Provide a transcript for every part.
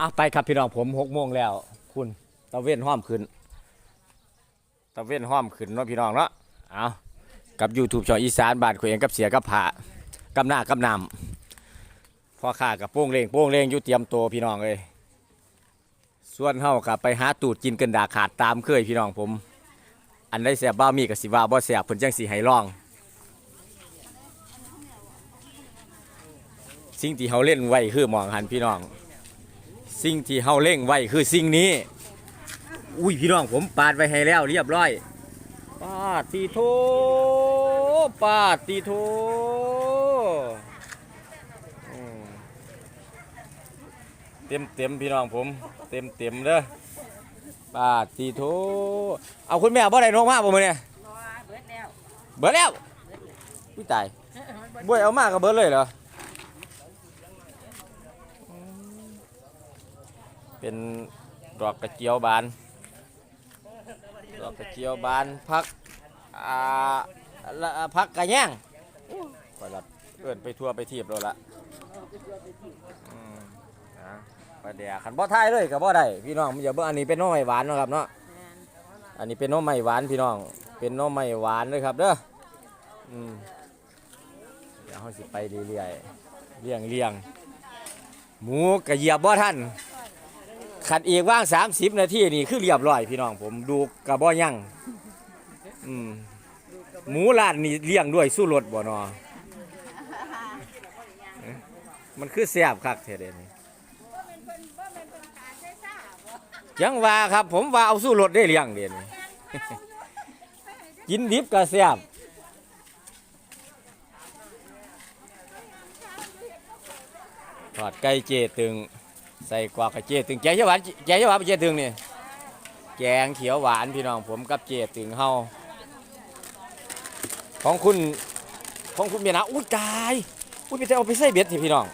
อะไปครับพี่น้องผมหกโมงแล้ว คุณตะเวนห้อมขึ้นตะเวนห้อมขึ้นเนาะพี่น้องเนาะเอากับ YouTube ช่องอีสานบ้านคุยเองกับเสียกับผากับหน้ากับนำพ่อข้ากับโป้งเลงโป้งเลงอยู่เตรียมตัวพี่น้องเลยส่วนเฮากับไปหาตูดกินกันดาขาดตามเคยพี่น้องผม อันได้แสบบ้ามีกับสิว่าบ่แสบเพิ่นจังสิให้ลอง สิ่งที่เฮาเล่นไว้คือหมองหันพี่น้อง สิ่งที่เฮาเล่งไว้คือสิ่งนี้ อุ้ยพี่น้องผมปาดไว้ให้แล้วเรียบร้อย ปาดตีโทปาดตีโทอืมเต็มเต็มพี่น้องผม เต็มเต็มเด้อปาดตีโทเอาคุณแม่บ่ได้นกมาบ่มื้อเนี่ยรอเบิดแล้วเบิดแล้วอุ้ยตายบ่ได้เอามาก็เบิดเลยเหรออื เป็นดอกกระเจียวบาน ดอกกระเจียวบานพักอ่าละพักกระแยงก็ละเอิ้นไปทั่วไปทีบแล้วละอืมนะไปแดกขันบ่ทายเลยก็บ่ได้พี่น้องอย่าเบิ่งอันนี้เป็นน้องไม้หวานเนาะครับเนาะ อันนี้เป็นน้องไม้หวานพี่น้อง เป็นน้องไม้หวานเลยครับเด้อ อืมเดี๋ยวเราสิไปเรื่อยๆเลี้ยงเลี้ยงหมูกระเหยียบบ่ท่าน ขัดอีกว่าง30นาทีนี่คือเรียบร้อยพี่น้องผมดูกระบ่ยังอืมหมูรานนี่เลี้ยงด้วยสู้รสบ่นอมันคือแซ่บคักเทเดนี่ยังว่าครับ ผมว่าเอาสู้รสได้เลี้ยงเด่นกินดิบก็แซ่บทอดไก่เจตึง ใส่กวากกับเจตึงแกงเขียวหวานแกงเขียวหวานเป็นเจตึงนี่แกงเขียวหวานพี่น้องผมกับเจตึงเฮาของคุณของคุณเมียนะอุ้ยตายอุ้ยไปเอาไปใส่เบ็ดสิพี่น้อง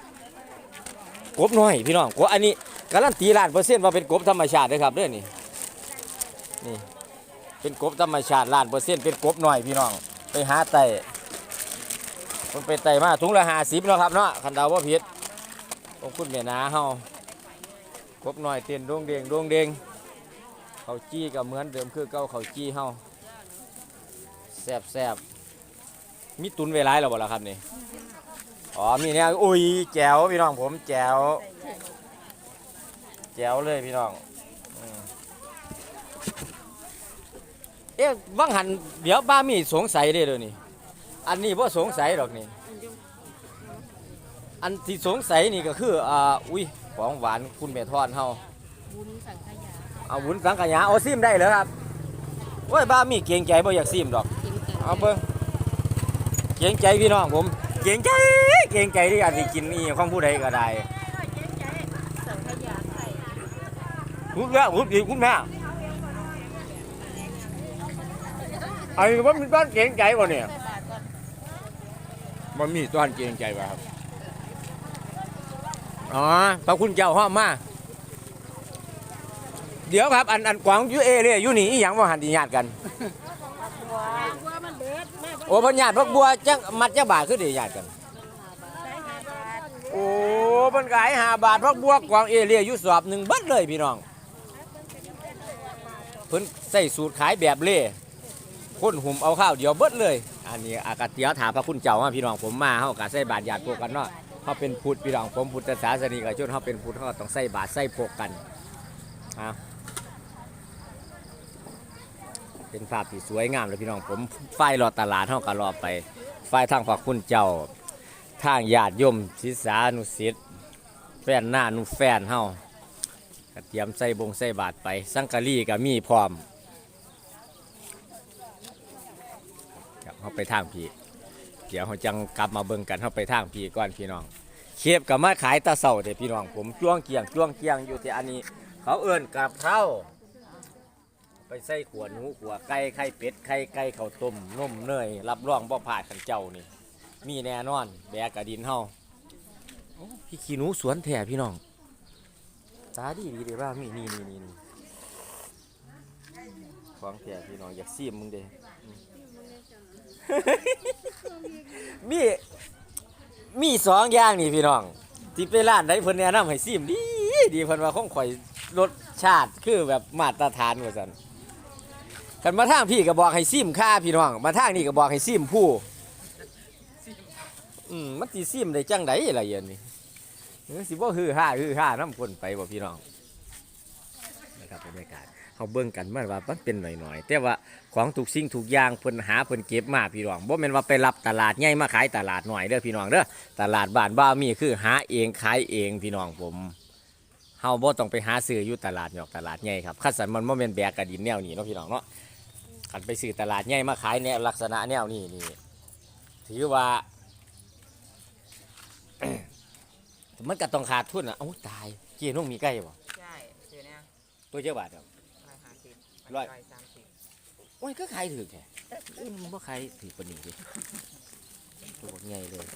กบหน้อยพี่น้องกบอันนี้การันตีล้านเปอร์เซ็นต์ว่าเป็นกบธรรมชาติเลยครับเด้อนี่นี่เป็นกบธรรมชาติล้านเปอร์เซ็นต์เป็นกบหน้อยพี่น้อง ไปหาไต่มันไปไต่มาถุงละห้าสิบเนาะครับเนาะคันดาวว่าผิดของคุณแม่นาเฮา กบหน่อยเต้นดวงเดงดวงเดงเขาจี้ก็เหมือนเดิมคือเก่าเขาจี้เฮาแซบแซบมีตุนเวลาแล้วบ่ล่ะครับนี่อ๋อมีเนี่ยอุ้ยแจ๋วพี่น้องผมแจ๋วแจ๋วเลยพี่น้องเอ๊ะวังหันเดี๋ยวบ้ามีสงสัยเด้อเดี๋ยวนี้อันนี้ว่าสงสัยดอกนี่อันที่สงสัยนี่ก็คืออ่าอุ้ย ของหวานคุณแม่ทอดเฮาบุญสังขยาเอาวุ้นสังขยาเอาซิมได้เหรอครับโอ้ยบ้ามีเกียงใจบ่อยากซิมดอกจริงจังเอาเบิ่งเกียงใจพี่น้องผมเกียงใจเกียงใจที่อาจสิกินอีของผู้ใดก็ได้สังขยาใส่พูดแล้วพูดอีกคุณแม่ไอ้ว่ามีบ้านเกียงใจบ่เนี่ยใส่บาทก่อนมันมีต้อนเกียงใจป่ะครับ อ๋อพระคุณเจ้าห้อมมา เดี๋ยวครับ อันอันกวางอยูเอเรียอยู่นี่อีหยังว่าหันดีญาติกัน บัวบัวมันเบิดแม่โอ้เพันญาติพักบัวจังมัดจังบาทคือดีญาติกันใส่ห้าบาทโอ้เพิ่นขายห้าบาทพักบัวกวางเอเรียอยู่สอบหนึ่งเบิดเลยพี่น้องเพิ่นใส่สูตรขายแบบเล่คนหุ่มเอาข้าวเดียวเบิดเลย อันนี้อากาศเตียวถามพระคุณเจ้ามาพี่น้องผมมาเฮาก็ใส่บาทญาติพวกกันเนาะ เขาเป็นพุทธพี่น้องผมพุทธศาสนิกชนเขาเป็นพุทธเขาต้องใส่บาทใส่พวกกันเอาเป็นภาพที่สวยงามเลยพี่น้องผมไฟรอตลาดเฮาก็รอไปไฟทางพระคุณเจ้าทางญาติโยมศิษานุศิษย์แฟนหน้านุแฟนเฮาก็เตรียมใส่บงใส่บาทไป สังกะรีก็มีพร้อมครับเฮาไปทางพี่ เดี๋ยวเฮาจังกลับมาเบิ่งกันเฮาไปทางพี่ก่อนพี่น้องเคฟก็มาขายตะเสาเด้พี่น้องผมจ้วงเกียงจ้วงเกียงอยู่ที่อันนี้ เขาเอิ้นกับเท้าไปใส่ขวหนูขัวไก่ไข่เป็ดไข่ไก่ข้าวต้มนมเนยรับรองบ่พลาดขันเจ้านี่ มีแน่นอนแบกกระดินเฮาพี่ขี้หนูสวนแถพี่น้องตาดีดีเด้ว่ามีนี่นี่นี่นี่ของแถพี่น้องอยากซีมมึงเด้อื มีมีสองอย่างนี่พี่น้องที่ไปร้านใดเพิ่นแนะนำให้ซีมดีดีเพิ่นว่าของข่อยรสชาติคือแบบมาตรฐานว่าซั่นคันมาทางพี่ก็บอกให้ซิมค่าพี่น้อง มาทางนี่ก็บอกให้ซิมผู้อืมมันสิซิมได้จังไดล่ะเย็นนี่สิบ่ฮือฮ่าฮือฮ่านํคนไปบ่พี่น้องนะครับบรรยากาศ เฮาเบิ่งกันมันว่ามันเป็นหน่อยๆแต่ว่าของทุกสิ่งทุกอย่างเพิ่นหาเพิ่นเก็บมาพี่น้องบ่แม่นว่าไปรับตลาดใหญ่มาขายตลาดน้อยเด้อพี่น้องเด้อตลาดบ้านบ้าวมีคือหาเองขายเองพี่น้องผมเฮาบ่ต้องไปหาซื้ออยู่ตลาดหยอกตลาดใหญ่ครับคัดสันมันบ่แม่นแบกกระดินแนวนี้เนาะพี่น้องเนาะคันไปซื้อตลาดใหญ่มาขายแนวลักษณะแนวนี้นี่ถือว่ามันก็ต้องขาดทุนอะเอ้าตายเกียนุ่งมีใกล้บ่ใช่ซื้อเนี่ยตัวเจ้าบาทครับร้อยห้าสิบ ร้อย สามสิบโอ้ยก็ขายถือแค่เอ้ยมันบ่ขายถือปานนี้ดิตัวบักใหญ่เลย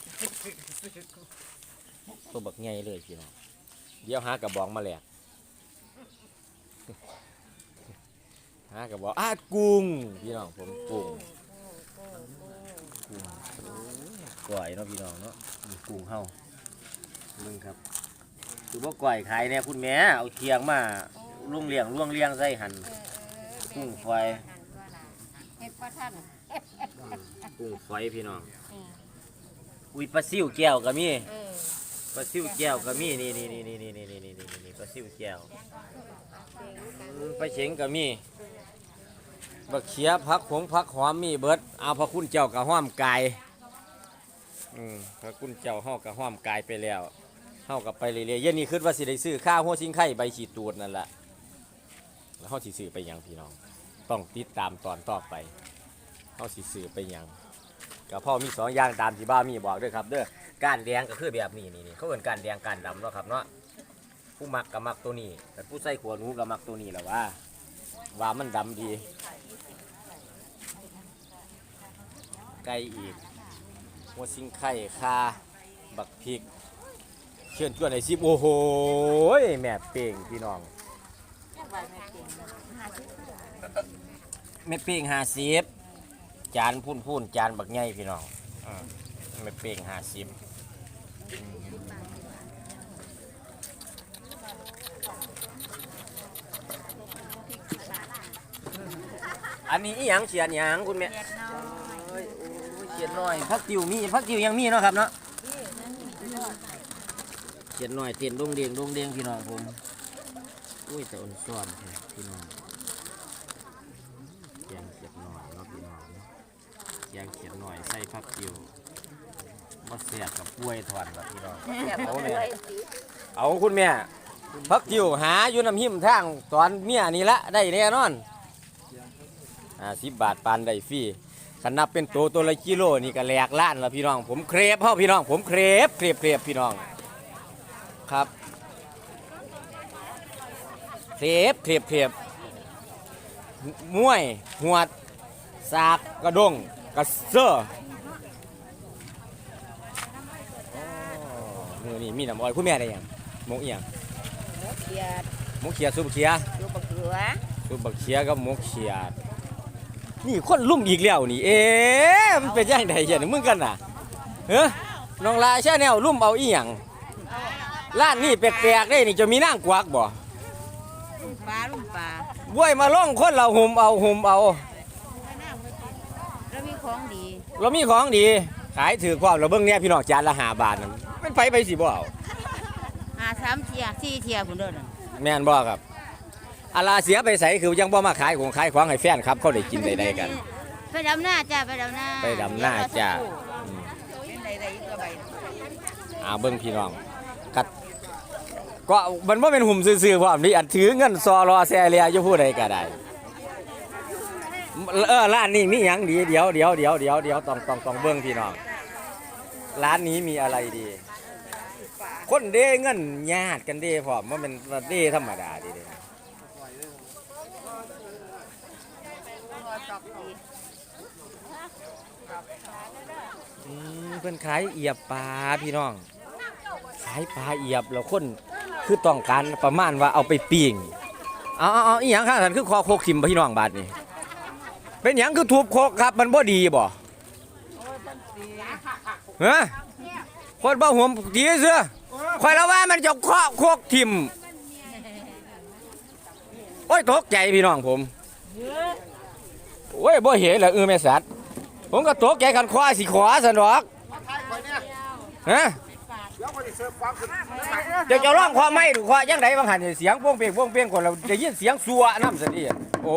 ตัวบักใหญ่เลยพี่น้องเดี๋ยวหากระบองมาแหลกหากระบอกอาดกุ้งพี่น้องผมกุ้งกุ้งโอ้ยก่อยเนาะพี่น้องเนาะนี่กุ้งเฮามึงครับคือว่าก่อยขายเนี่ยคุณแม่เอาเคียงมาลุงเลี้ยงล่วงเลี้ยงใส่หัน กุ้งฝอย เฮ็ดบ่ทันกุ้งฝอยพี่น้องอุ้ยปลาซิวแก้วก็มีเออปลาซิวแก้วก็มีนี่นี่นี่นี่นี่นี่นี่นี่นี่ปลาซิวแก้วอืมปลาเฉงก็มีบักเขียผักผงผักหอมมีเบิดเอาพระคุณเจ้ากับห้อมกายอืมพระคุณเจ้าเฮากับห้อมกายไปแล้วเฮากับไปเรื่อยๆเย็นนี้คิดว่าสิได้ซื้อข้าวหัวซิงไข่ใบฉีดตูดนั่นแหละแล้วเฮาสิซื้อไปหยังพี่น้อง ต้องติดตามตอนต่อไปเฮาสิซื้อไปยังกับพ่อมีสองอย่างตามที่บ้ามีบอกด้วยครับเด้อกานแดงก็คือแบบนี้นี่นี่เขาเอิ้นกานแดงกานดำเนาะครับเนาะผู้มักก็มักตัวนี้แต่ผู้ใส่ขวหนูก็มักตัวนี้แหละว่า ว่ามันดำดี ไก่อีกหัวซิงไข่คาบักพริกเชื่อนจวนไอซิบโอ้โหแม่เป่งพี่น้อง แม่เป่งห้าสิบจานพุ่นพุ่นๆจานบักใหญ่พี่น้องอืมแม่เป่งห้าสิบอันนี้อีหยังเขียนหยังคุณแม่เอ้ยโอ้ยเขียนหน่อยพักติวมีพักติวยังมีเนาะครับเนาะเขียนหน่อยเตียนดงเดียงดงเดียงพี่น้องผมอุ้ยแต่อ่อนซ้อนแท้พี่น้องแกงเขียนหน่อยเนาะพี่น้องแกงเขียน หน่อยใส่พักติวมาเสียบกับป่วยถอนแบบพี่น้อง เอาเนี่ยเอาคุณแม่พักติวหาอยู่น้ำหิมทางตอนเมียนี่ละได้แน่นอนอ่าสิบบาทปานได้ฟรีขันนับเป็นตัวตัวละกิโลนี่ก็แหลกล้านแล้วพี่น้อง ผมเครปเฮาพี่น้อง ผมเครปเครปเครปพี่น้อง ครับเครปเครปเครปมวย หวด สาก กระดง กระเซอ มือนี่มีน้ำอ้อยคุณแม่ได้ยังหมกเอียงเขียดหมกเขียดซุปเขียอยู่บักเขือซุปบักเขียกับหมกเขียดนี่คนลุ่มอีกแล้วนี่ เอ๊ะมันเป็นยังไงเห็นมึงกันน่ะเฮ้ยน้องลาแช่แนวลุ่มเอาอีหยังร้านนี่แปลกๆได้นี่จะมีนางกวักบ่ลุงปลาลุงปลาบ้วยมาล่องคนเราหุ่มเอาหุ่มเอาแล้วมีของดี เรามีของดี ขายถือความเราเบิ่งเนี่ยพี่น้องจานละหาบาทนั่นเป็น ไผไปสิบ่เอาหาสามเทียสี่เทียพุ่นเด้อนั่นแม่นบ่ครับอาลาเสียไปใส่คือยังบ่มาขายของขายของให้แฟนครับ เขาได้กินได้ได้กัน ไปดำหน้าจ้าไปดำหน้าไปดำหน้าจ้าอืมเป็นใดๆอีกกระใบอาเบิ่งพี่น้องกัดก็มันบ่เป็นหุ่มซื่อๆพร้อมนี่อันถือเงินซอรอแซเลียอยู่ผู้ใดก็ได้เออร้านนี้มีหยังดีเดี๋ยวเดี๋ยวเดี๋ยวเดี๋ยวเดี๋ยวต้องต้องต้องเบิ่งพี่น้องร้านนี้มีอะไรดี คนเด้เงินญาติกันเด้พร้อมว่าเป็นเด้ธรรมดาดีเด้อืมเพิ่นขายเอียบปลาพี่น้อง ขายปลาเอียบแล้วคนคือต้องการประมาณว่าเอาไปปิ้งเอาเอาเอาอีหยังข้างสันคือคอโคกทิมพี่น้องบาดนี่เป็นหยังคือทุบโคกครับมันบ่ดีบ่ฮะคนบ่ห่วดีเสือ คอยละว่ามันจะเคาะโคกทิมโอ้ยตกใจพี่น้องผมโอ้ยบ่เห็นเหรอเออแม่สัตว์ผมก็ตกใจคันคว้าสิขวาสันดอกฮะเดี๋ยวจะร้องความไม่ดูความยังไงบางหันเสียงโป้งเปียงโป้งเปียงคนเราได้ยินเสียงสัวน้ำสันดีโอ้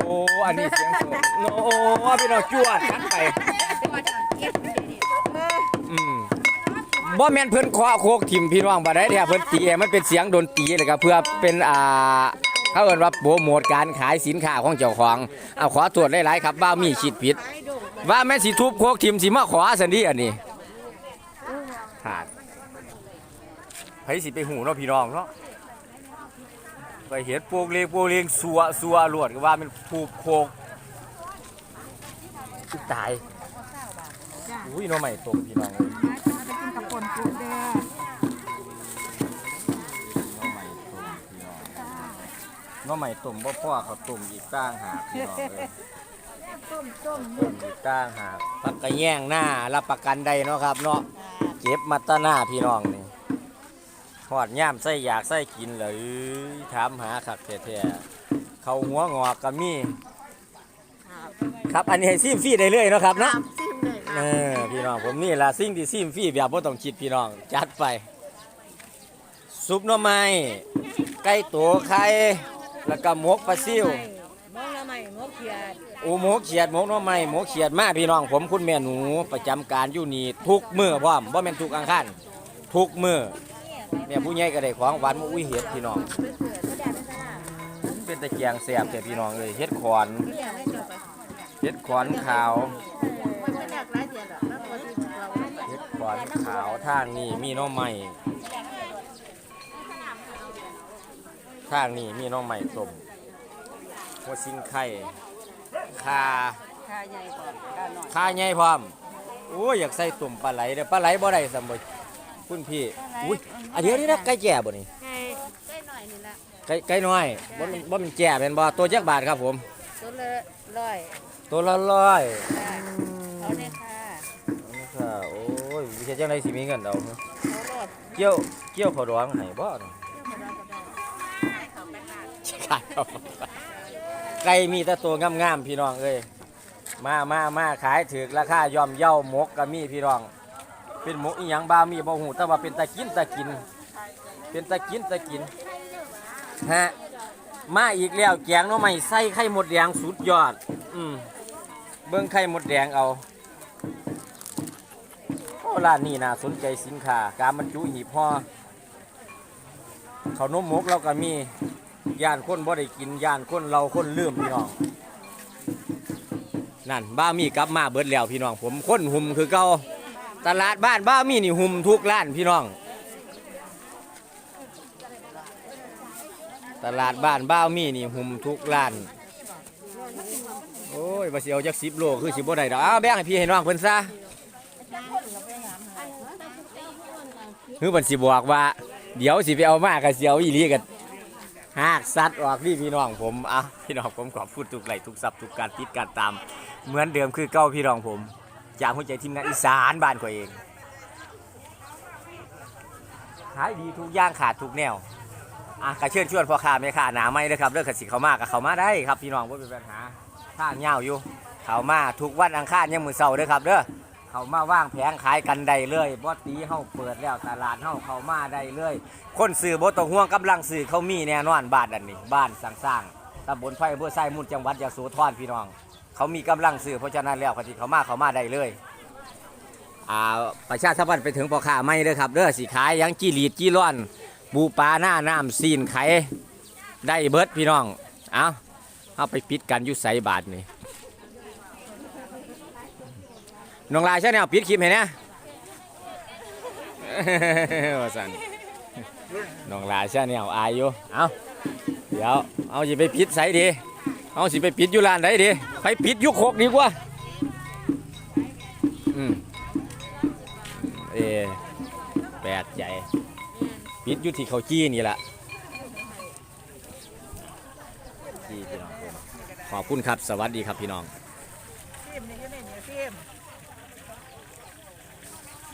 อันนี้เสียงสัวโอ้พี่น้องจวดกันไปอืม บ่แม่นเพิ่นเคาโคกทิมพี่น้องบ่ได้เด้อเพิ่นตีให้มันเป็นเสียงดนตรีเลยครับเพื่อเป็นอ่าเขาเอิ้นว่าโปรโมทการขายสินค้าของเจ้าของเอาขอตรวจหลายๆครับว่ามีคิดผิด ว่าแม่นสิทุบโคกทิมสิมาขอสันดีอันนี้ขาดไผสิไปหูเนาะพี่น้องเนาะไปเห็นโปกเลงโปกเลงสัวสัวลวดก็ว่ามันทุบโคกตายอุ้ยเน้องใหม่ตกพี่น้อง น้องใหม่ต้มบ่พ่อเขาต้มอีกตั้งหากพี่น้องเลยต้มต้มต้มอีกตั้งหากปักกระแย่งหน้ารับประกันได้เนาะครับ เนาะเก็บมาตาหน้าพี่น้องนี่หอดย่ามใส่อยากใส่กินเลยถามหาขักแท้ๆเขาหัวงอกก็มีครับอันนี้ให้ซิมฟรีได้เลยเนาะครับเนาะซิมเลยเออพี่น้องผมนี่ละสิ่งที่ซิมฟรีแบบบ่ต้องคิดพี่น้องจัดไปซุปหน่อไม้ไก่ตัวไข่ แล้วก็หมกปลาซิวมองละไม่มกเขียดอูหมกเขียดหมกหน่อไม้หมกเขียดมาพี่น้องผมคุณแม่หนูประจำการอยู่นี่ทุกมื้อพร้อมบ่แม่นทุกอังคารทุกมื้อแม่ผู้ใหญ่ก็ได้ของหวานมาอุ้ยเฮ็ดพี่น้องเป็นตะเกียงแซ่บแต่พี่น้องเอ้ยเฮ็ดขอนเฮ็ดขอนขาวมันไม่อยากไล่เดียดหรอกแล้วตัวที่เราเฮ็ดขอนขาวทางนี้มีหน่อไม้ ทางนี้มีหน่อไม้ต้มหัวซิงไข่คาค่าใหญ่ก่อนค่าหน่อยข้าใหญ่พร้อมโอ้ยอยากใส่ตุ่มปลาไหลเด้อปลาไหลบ่ได้สมบูรณ์คุณพี่อุ้ยอันเดียวนี้นะไก่แก่บ่นี่ใช่ใกล้หน่อยนี่ละไก่ไก่น้อยบ่มันบ่มันแก่เป็นบ่ตัวจักบาทครับผมตัวละร้อยตัวละร้อยค่ะเอาเลยค่ะนี่ค่ะโอ้ยวิเศษจังไดสิมีเงินเอาเอารอดเกี่ยวเกี่ยวเขาดองให้บ่นี่ขายเอา ไก่มีแต่ตัวงามๆพี่น้องเอ้ยมามามาขายถูกราคาย่อมเย่าหมกก็มีพี่น้อง เป็นหมกอีหยังบามีบ่หูแต่ว่าเป็นตะกินตะกิน เป็นตะกินตะกินฮะมาอีกแล้วแกงน้อไม่ใส่ไข่หมดแดงสุดยอด อืมเบิ่งไข่หมดแดงเอาโอ้ร้านนี้น่าสนใจสินค้าการบรรจุหีบห่อขานมหมกเราก็มี ย่านคนบ่ได้กินย่านคนเราคนลืมพี่น้องนั่นบ้ามีกลับมาเบิดแล้วพี่น้อง ผมคนหุ่มคือเก่าตลาดบ้านบ้ามีนี่หุ่มทุกร้านพี่น้อง ตลาดบ้านบ้ามีนี่หุ่มทุกร้านโอ้ยมาเสียวจักสิบโลคือสิบ่ได้ดอกอ้าวแบ่งให้พี่ให้น้องเพิ่นซะคือเพิ่นสิบอกว่า เดี๋ยวสิไปเอามากับเสียวอีหลีกัน หากสัตว์ออกนี่พี่น้องผมอะพี่น้องผมขอพูดทุกไหลทุกสับทุกการติดการตาม เหมือนเดิมคือเก้าพี่น้องผม จากหัวใจทีมงานอีสานบ้านข่อยเองขายดีทุกอย่างขาดทุกแนวอะก็เชิญชวนพ่อค้าแม่ค้าหนาไม่เลยครับเรื่องขัดสิเขามากับเขามาได้ครับพี่น้องว่าเป็นปัญหาทางเงาวอยู่ เขามาทุกวันอังคารยังมือเสาร์เด้อครับเด้อ เขามาว่างแผงขายกันได้เลยบอตีเฮาเปิดแล้วตลาดเฮาเขามาได้เลย คนสื่อบต้องห่วงกำลังสื่อเขามีแน่นอนบ้านอันนี้ บ้านสร้างๆตำบลไผ่อำเภอไซมุนจังหวัดยะโสธรพี่น้อง เขามีกำลังสื่อเพราะฉะนั้นแล้วเขาที่เขามาเขามาได้เลยอ่าประชาสัมพันธ์ไปถึงพ่อค้าไม่เด้อครับเด้อสิขายหยังจีรีดจีร่อนบูปลาหน้าน้ำซีนไข่ได้เบิดพี่น้องเอาเอาไปปิดกันอยุใสบาทนี่ น้องลายใช่ไหมเอาปิดคลิปเห็นนะว่าสันน้องลายใช่ไหมเอาอายอยู่เอาเดี๋ยวเอาสิไปปิดใส่ดีเอาสิไปปิดอยู่ร้านไหนดีไปปิดยุโคกดีกว่าอืมเอแปลกใจปิดยู่ที่เขาจี้นี่แหละขอบคุณครับ สวัสดีครับพี่น้อง